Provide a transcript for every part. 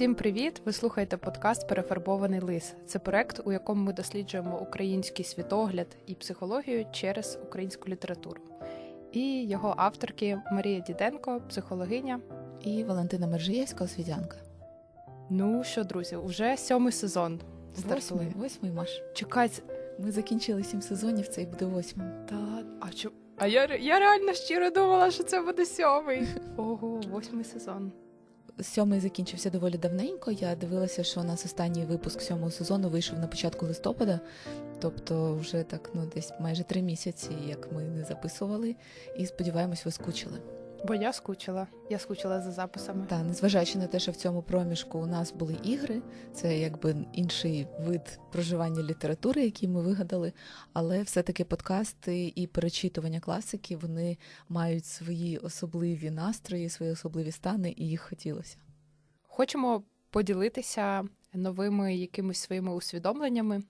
Всім привіт! Ви слухаєте подкаст Перефарбований лис. Це проект, у якому ми досліджуємо український світогляд і психологію через українську літературу. І його авторки Марія Діденко, психологиня. І Валентина Мержиєвська, освітянка. Ну що, друзі, уже сьомий сезон. Восьмий, стартує. восьмий Маш. Чекайте, Ми закінчили сім сезонів, це і буде восьмий. та а чо? А я, я реально щиро думала, що це буде сьомий. Ого, восьмий сезон. Сьомий закінчився доволі давненько. Я дивилася, що у нас останній випуск сьомого сезону вийшов на початку листопада, тобто вже так ну десь майже три місяці, як ми не записували, і сподіваємось, ви скучили. Бо я скучила. Я скучила за записами. Та незважаючи на те, що в цьому проміжку у нас були ігри, це якби інший вид проживання літератури, який ми вигадали, але все-таки подкасти і перечитування класики вони мають свої особливі настрої, свої особливі стани, і їх хотілося. Хочемо поділитися новими якимись своїми усвідомленнями.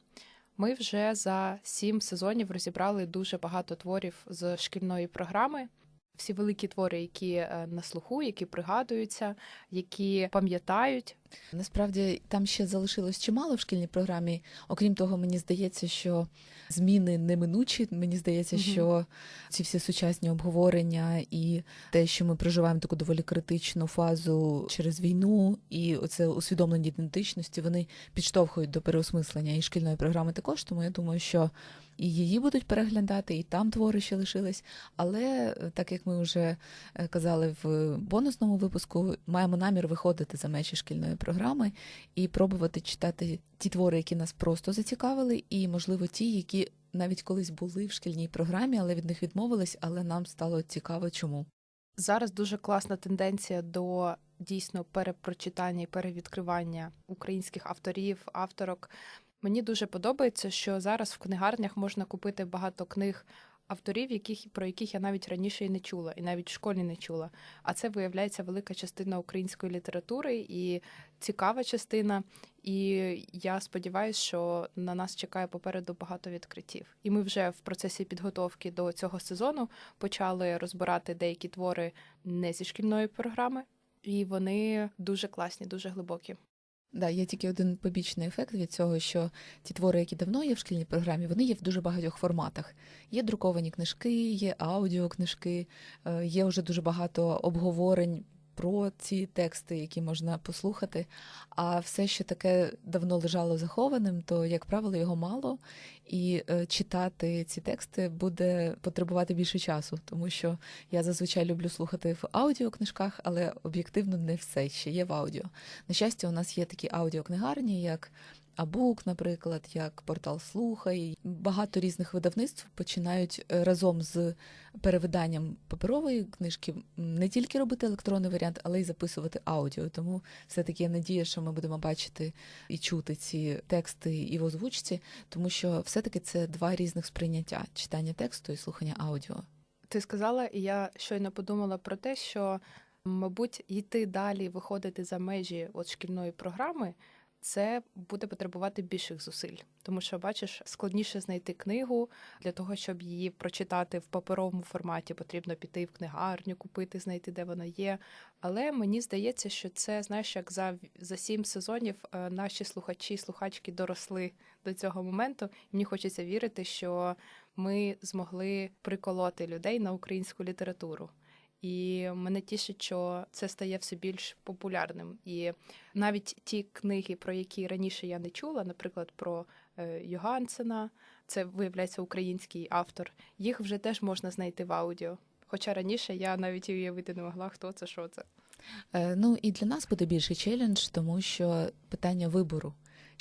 Ми вже за сім сезонів розібрали дуже багато творів з шкільної програми. Всі великі твори, які е, на слуху, які пригадуються, які пам'ятають. Насправді там ще залишилось чимало в шкільній програмі. Окрім того, мені здається, що зміни неминучі. Мені здається, Мгм. що ці всі сучасні обговорення і те, що ми проживаємо таку доволі критичну фазу через війну, і оце усвідомлення ідентичності, вони підштовхують до переосмислення і шкільної програми також. Тому я думаю, що і її будуть переглядати, і там твори ще лишились. Але е, так як ми вже е, казали в бонусному випуску, маємо намір виходити за межі шкільної програми і пробувати читати ті твори, які нас просто зацікавили, і можливо ті, які навіть колись були в шкільній програмі, але від них відмовились, але нам стало цікаво, чому. Зараз дуже класна тенденція до дійсно перепрочитання і перевідкривання українських авторів, авторок. Мені дуже подобається, що зараз в книгарнях можна купити багато книг авторів, яких про яких я навіть раніше і не чула, і навіть в школі не чула. А це виявляється велика частина української літератури і цікава частина. І я сподіваюся, що на нас чекає попереду багато відкриттів. І ми вже в процесі підготовки до цього сезону почали розбирати деякі твори не зі шкільної програми, і вони дуже класні, дуже глибокі. Да, є тільки один побічний ефект від цього, що ті твори, які давно є в шкільній програмі, вони є в дуже багатьох форматах. Є друковані книжки, є аудіокнижки, е, є вже дуже багато обговорень про ці тексти, які можна послухати. А все, що таке давно лежало захованим, то, як правило, його мало. І е, читати ці тексти буде потребувати більше часу, тому що я зазвичай люблю слухати в аудіокнижках, але об'єктивно не все ще є в аудіо. На щастя, у нас є такі аудіокнигарні, як Абук, наприклад, як портал Слухай. Багато різних видавництв починають е, разом з перевиданням паперової книжки не тільки робити електронний варіант, але й записувати аудіо. Тому все-таки я надія, що ми будемо бачити і чути ці тексти і в озвучці, тому що все-таки це два різних сприйняття читання тексту і слухання аудіо. Ти сказала, і я щойно подумала про те, що, мабуть, йти далі, виходити за межі от шкільної програми. Це буде потребувати більших зусиль, тому що бачиш, складніше знайти книгу для того, щоб її прочитати в паперовому форматі. Потрібно піти в книгарню, купити, знайти, де вона є. Але мені здається, що це знаєш, як за за сім сезонів е, наші слухачі, слухачки доросли до цього моменту. І мені хочеться вірити, що ми змогли приколоти людей на українську літературу. І мене тішить, що це стає все більш популярним. І навіть ті книги, про які раніше я не чула, наприклад, про е, Йогансена, це виявляється український автор, їх вже теж можна знайти в аудіо. Хоча раніше я навіть уявити не могла, хто це, що це. Е, Ну і для нас буде більший челендж, тому що питання вибору.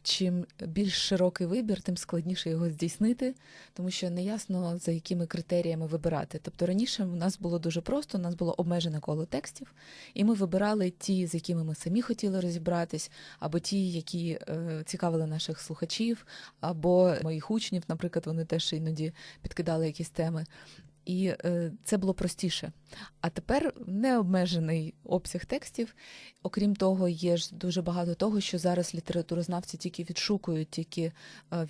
Чим більш широкий вибір, тим складніше його здійснити, тому що неясно за якими критеріями вибирати. Тобто раніше у нас було дуже просто, у нас було обмежене коло текстів, і ми вибирали ті, з якими ми самі хотіли розібратись, або ті, які е, цікавили наших слухачів, або моїх учнів, наприклад, вони теж іноді підкидали якісь теми. І е, це було простіше. А тепер необмежений обсяг текстів. Окрім того, є ж дуже багато того, що зараз літературознавці тільки відшукують, тільки е,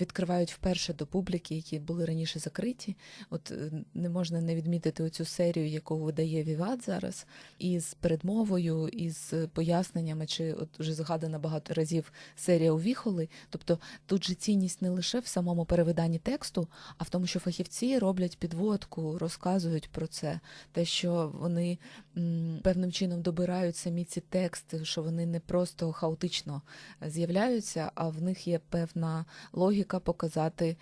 відкривають вперше до публіки, які були раніше закриті. От е, не можна не відмітити оцю серію, яку видає Віват зараз, із передмовою, із поясненнями, чи от вже згадана багато разів серія Увіхоли. Тобто тут же цінність не лише в самому перевиданні тексту, а в тому, що фахівці роблять підводку, розказують про це, те, що вони певним чином добирають самі ці тексти, що вони не просто хаотично з'являються, а в них є певна логіка показати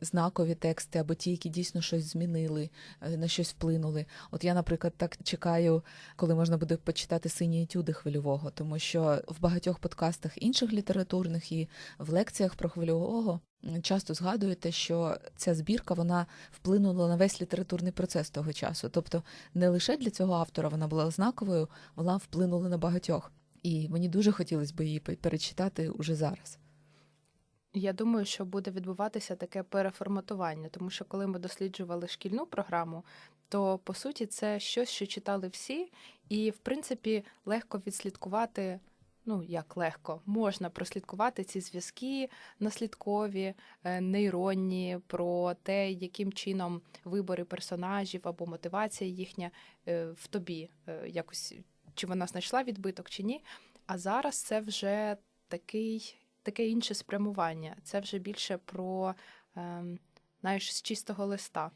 знакові тексти або ті, які дійсно щось змінили, е, на щось вплинули. От я, наприклад, так чекаю, коли можна буде почитати сині етюди хвильового, тому що в багатьох подкастах інших літературних і в лекціях про хвильового часто згадуєте, що ця збірка вона вплинула на весь літературний процес того часу. Тобто не лише для цього автора вона була знаковою, вона вплинула на багатьох. І мені дуже хотілося б її перечитати уже зараз. Я думаю, що буде відбуватися таке переформатування, тому що коли ми досліджували шкільну програму, то по суті це щось, що читали всі, і в принципі легко відслідкувати. Ну, як легко, можна прослідкувати ці зв'язки наслідкові, е, нейронні, про те, яким чином вибори персонажів або мотивація їхня е, в тобі е, якось чи вона знайшла відбиток чи ні. А зараз це вже такий таке інше спрямування. Це вже більше про ем, знаєш, з чистого листа.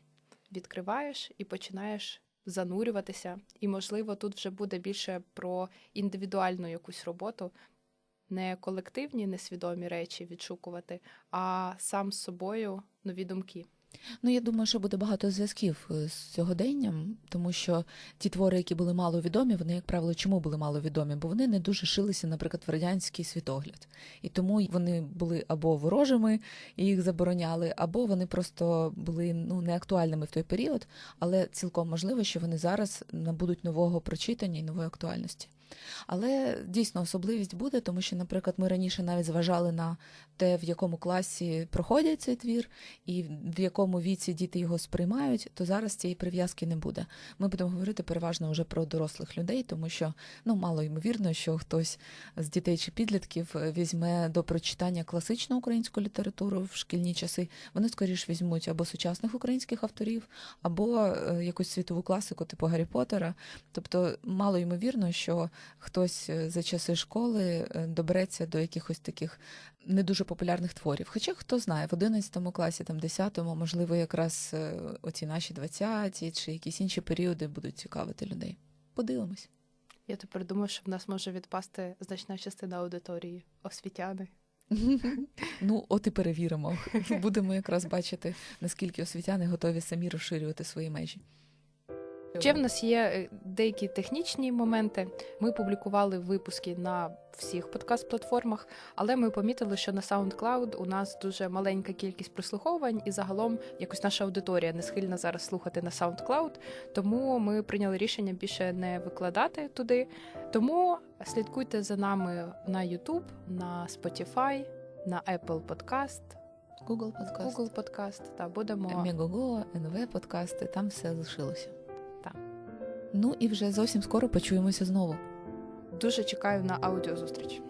Відкриваєш і починаєш занурюватися. І, можливо, тут вже буде більше про індивідуальну якусь роботу, не колективні, несвідомі речі відшукувати, а сам з собою нові думки. Ну, я думаю, що буде багато зв'язків е, з сьогоденням, тому що ті твори, які були маловідомі, вони, як правило, чому були маловідомі? Бо вони не дуже шилися, наприклад, в радянський світогляд. І тому вони були або ворожими і їх забороняли, або вони просто були ну, неактуальними в той період, але цілком можливо, що вони зараз набудуть нового прочитання і нової актуальності. Але дійсно особливість буде, тому що, наприклад, ми раніше навіть зважали на те, в якому класі проходять цей твір, і в якому віці діти його сприймають, то зараз цієї прив'язки не буде. Ми будемо говорити переважно вже про дорослих людей, тому що ну мало ймовірно, що хтось з дітей чи підлітків візьме до прочитання класичну українську літературу в шкільні часи. Вони скоріш візьмуть або сучасних українських авторів, або е, якусь світову класику, типу Гаррі Поттера. Тобто, мало ймовірно, що хтось е, за часи школи е, добереться до якихось таких не дуже популярних творів. Хоча хто знає, в 11 класі, там 10-му, можливо, якраз е, оці наші 20-ті чи якісь інші періоди будуть цікавити людей. Подивимось. Я тепер думаю, що в нас може відпасти значна частина аудиторії освітяни. Ну, от і перевіримо. Будемо якраз бачити, наскільки освітяни готові самі розширювати свої межі. Ще в нас є е, деякі технічні моменти. Ми публікували випуски на всіх подкаст-платформах, але ми помітили, що на SoundCloud у нас дуже маленька кількість прослуховувань, і загалом якось наша аудиторія не схильна зараз слухати на SoundCloud, тому ми прийняли рішення більше не викладати туди. Тому слідкуйте за нами на YouTube, на Spotify, на Apple Podcast, Google подкаст, Google Podcast. Та будемо Мегого, НВ подкасти, там все лишилося. Ну і вже зовсім скоро почуємося знову. дуже чекаю на аудіозустріч.